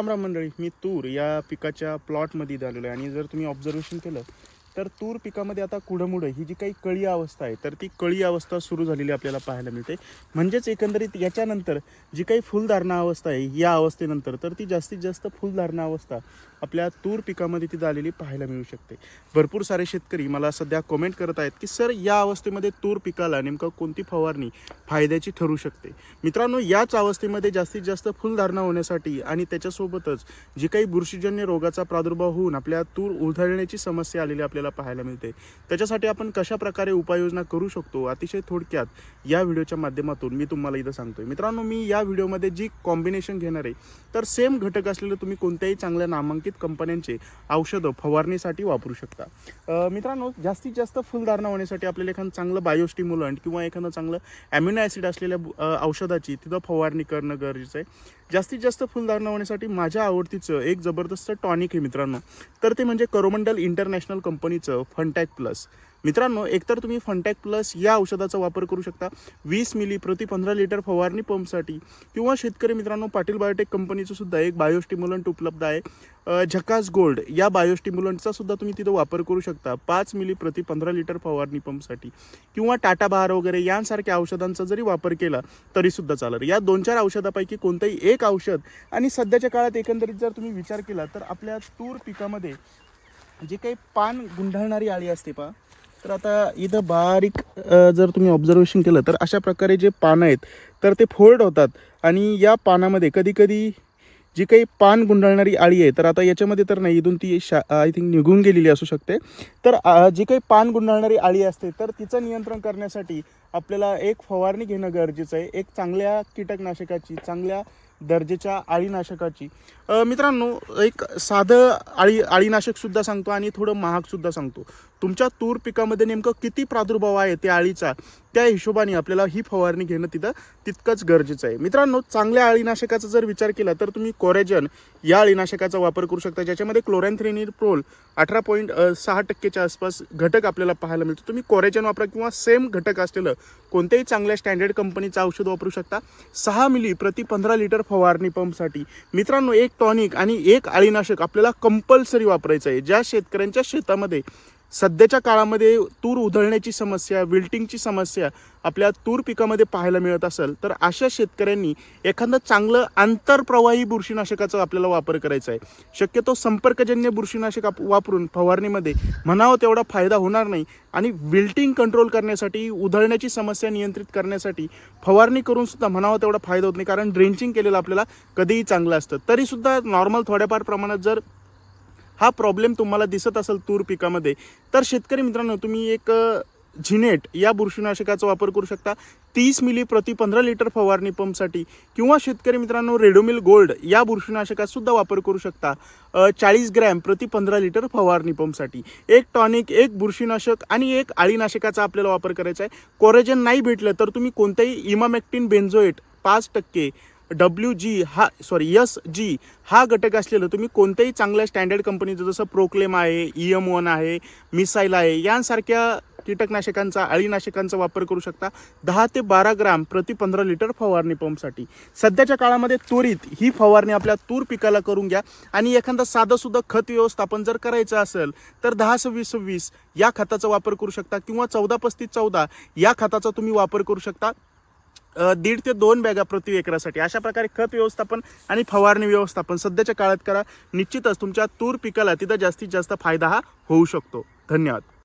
राम राम मंडळी मी तूर या पिकाच्या प्लॉटमध्ये झालेलो आलेलो आहे. आणि जर तुम्ही ऑब्झर्वेशन केलं तर तूर पिकामध्ये आता कुडमुडं ही जी काही कळी अवस्था आहे तर ती कळी अवस्था सुरू झालेली आपल्याला पाहायला मिळते. म्हणजेच एकंदरीत याच्यानंतर जी काही फुलधारणा अवस्था आहे या अवस्थेनंतर तर ती जास्तीत जास्त फुलधारणा अवस्था आपल्या तूर पिकामध्ये ती झालेली पाहायला मिळू शकते. भरपूर सारे शेतकरी मला सध्या कमेंट करत आहेत की सर या अवस्थेमध्ये तूर पिकाला नेमकं कोणती फवारणी फायद्याची ठरू शकते? मित्रांनो याच अवस्थेमध्ये जास्तीत जास्त फुलधारणा होण्यासाठी आणि त्याच्यासोबतच जी काही बुरशीजन्य रोगाचा प्रादुर्भाव होऊन आपल्या तूर उधळण्याची समस्या आलेली आपल्याला पाहायला मिळते. त्याच्यासाठी आपण कशा प्रकारे उपाययोजना करू शकतो? अतिशय थोडक्यात या व्हिडिओच्या माध्यमातून मी तुम्हाला इथं सांगतोय. मित्रांनो मी या व्हिडिओमध्ये जी कॉम्बिनेशन घेणार आहे तर सेम घटक असलेलं तुम्ही कोणत्याही चांगल्या नामांकित कंपन्यांचे औषधं फवारणीसाठी वापरू शकता. मित्रांनो जास्तीत जास्त फुलधारणा होण्यासाठी आपल्याला एखादं चांगलं बायोस्टिम्युलंट किंवा एखादं चांगलं ॲम्युनो ॲसिड असलेल्या औषधाची तिथं फवारणी करणं गरजेचं आहे. जास्तीत जास्त फुलधारणा होण्यासाठी माझ्या आवडतीचं एक जबरदस्त टॉनिक आहे मित्रांनो. तर ते म्हणजे करोमंडल इंटरनॅशनल कंपनीचं फनटॅक प्लस. मित्रांनो एकतर तुम्ही फनटॅक प्लस या औषधाचा वापर करू शकता. वीस मिली प्रति पंधरा लिटर फवारणी पंपसाठी किंवा शेतकरी मित्रांनो पाटील बायोटेक कंपनीचं सुद्धा एक बायोस्टिम्युलंट उपलब्ध आहे. झकास गोल्ड या बायोस्टिम्युलंटचा सुद्धा तुम्ही तिथं वापर करू शकता. पाच मिली प्रति पंधरा लिटर फवारणी पंपसाठी किंवा टाटा बहार वगैरे यांसारख्या औषधांचा जरी वापर केला तरी सुद्धा चालेल. या दोन चार औषधापैकी कोणतंही एक औषध आणि सध्याच्या काळात एकंदरीत जर तुम्ही विचार केला तर आपल्या तूर पिकामध्ये जे काही पान गुंढाळणारी आळी असते पा तर आता इथं बारीक जर तुम्ही ऑब्झर्वेशन केलं तर अशा प्रकारे जे पानं आहेत तर ते फोल्ड होतात. आणि या पानामध्ये कधीकधी जी काही पान गुंडाळणारी आळी आहे तर आता याच्यामध्ये तर नाही इथून ती शा आय थिंक निघून गेलेली असू शकते. तर जी काही पान गुंडाळणारी आळी असते तर तिचं नियंत्रण करण्यासाठी आपल्याला एक फवारणी घेणं गरजेचं आहे. एक चांगल्या कीटकनाशकाची चांगल्या दर्जेच्या आळीनाशकाची. मित्रांनो एक साधं आळी आळीनाशकसुद्धा सांगतो आणि थोडं महागसुद्धा सांगतो. तुमच्या तूर पिकामध्ये नेमकं किती प्रादुर्भाव आहे त्या आळीचा त्या हिशोबाने आपल्याला ही फवारणी घेणं तिथं तितकंच गरजेचं आहे. मित्रांनो चांगल्या अळीनाशकाचा जर विचार केला तर तुम्ही कोरेजन या अळीनाशकाचा वापर करू शकता ज्याच्यामध्ये क्लोरॅन्थ्रेनिल प्रोल अठरा पॉईंट सहा टक्केच्या आसपास घटक आपल्याला पाहायला मिळतो. तुम्ही कोरेजन वापरा किंवा सेम घटक असलेलं कोणत्याही चांगल्या स्टँडर्ड कंपनीचं औषध वापरू शकता. सहा मिली प्रति पंधरा लिटर फवारणी पंपसाठी. मित्रांनो एक टॉनिक आणि एक अळीनाशक आपल्याला कंपल्सरी वापरायचं आहे. ज्या शेतकऱ्यांच्या शेतामध्ये सध्याच्या काळामध्ये तूर उधळण्याची समस्या विल्टिंगची समस्या आपल्या तूर पिकामध्ये पाहायला मिळत असेल तर अशा शेतकऱ्यांनी एखादं चांगलं आंतरप्रवाही बुरशीनाशकाचा आपल्याला वापर करायचा आहे. शक्यतो संपर्कजन्य बुरशीनाशक आप वापरून फवारणीमध्ये म्हणावं तेवढा फायदा होणार नाही आणि विल्टिंग कंट्रोल करण्यासाठी उधळण्याची समस्या नियंत्रित करण्यासाठी फवारणी करून सुद्धा म्हणावं तेवढा फायदा होत नाही कारण ड्रेंचिंग केलेलं आपल्याला कधीही चांगलं असतं. तरीसुद्धा नॉर्मल थोड्याफार प्रमाणात जर हा प्रॉब्लेम तुम्हाला दिसत असेल तूर पिकामध्ये तर शेतकरी मित्रांनो तुम्ही एक झिनेट या बुरशीनाशकाचा वापर करू शकता. तीस मिली प्रति पंधरा लिटर फवारणी पंपसाठी किंवा शेतकरी मित्रांनो रेडोमिल गोल्ड या बुरशीनाशकाचासुद्धा वापर करू शकता. चाळीस ग्रॅम प्रति पंधरा लिटर फवारणी पंपसाठी. एक टॉनिक एक बुरशीनाशक आणि एक आळीनाशकाचा आपल्याला वापर करायचा आहे. कोरेजन नाही भेटलं तर तुम्ही कोणत्याही इमामॅक्टिन बेन्झोएट पाच टक्के डब्ल्यू जी हा सॉरी यस जी हा घटक असलेलं तुम्ही कोणत्याही चांगल्या स्टँडर्ड कंपनीचं जसं प्रोक्लेम आहे ई एम वन आहे मिसाईल आहे यांसारख्या कीटकनाशकांचा अळीनाशकांचा वापर करू शकता. दहा ते बारा ग्राम प्रति पंधरा लिटर फवारणी पंपसाठी. सध्याच्या काळामध्ये त्वरित ही फवारणी आपल्या तूर पिकाला करून घ्या. आणि एखादा साधंसुद्धा खत व्यवस्थापन जर करायचं असेल तर दहा सव्वीस सव्वीस या खताचा वापर करू शकता किंवा चौदा पस्तीस चौदा या खताचा तुम्ही वापर करू शकता. दीड ते दोन बॅगा प्रति एकरासाठी. अशा प्रकारे खत व्यवस्थापन आणि फवारणी व्यवस्थापन सध्याच्या काळात करा. निश्चितच तुमच्या तूर पिकाला तिथं जास्तीत जास्त फायदा हा होऊ शकतो. धन्यवाद.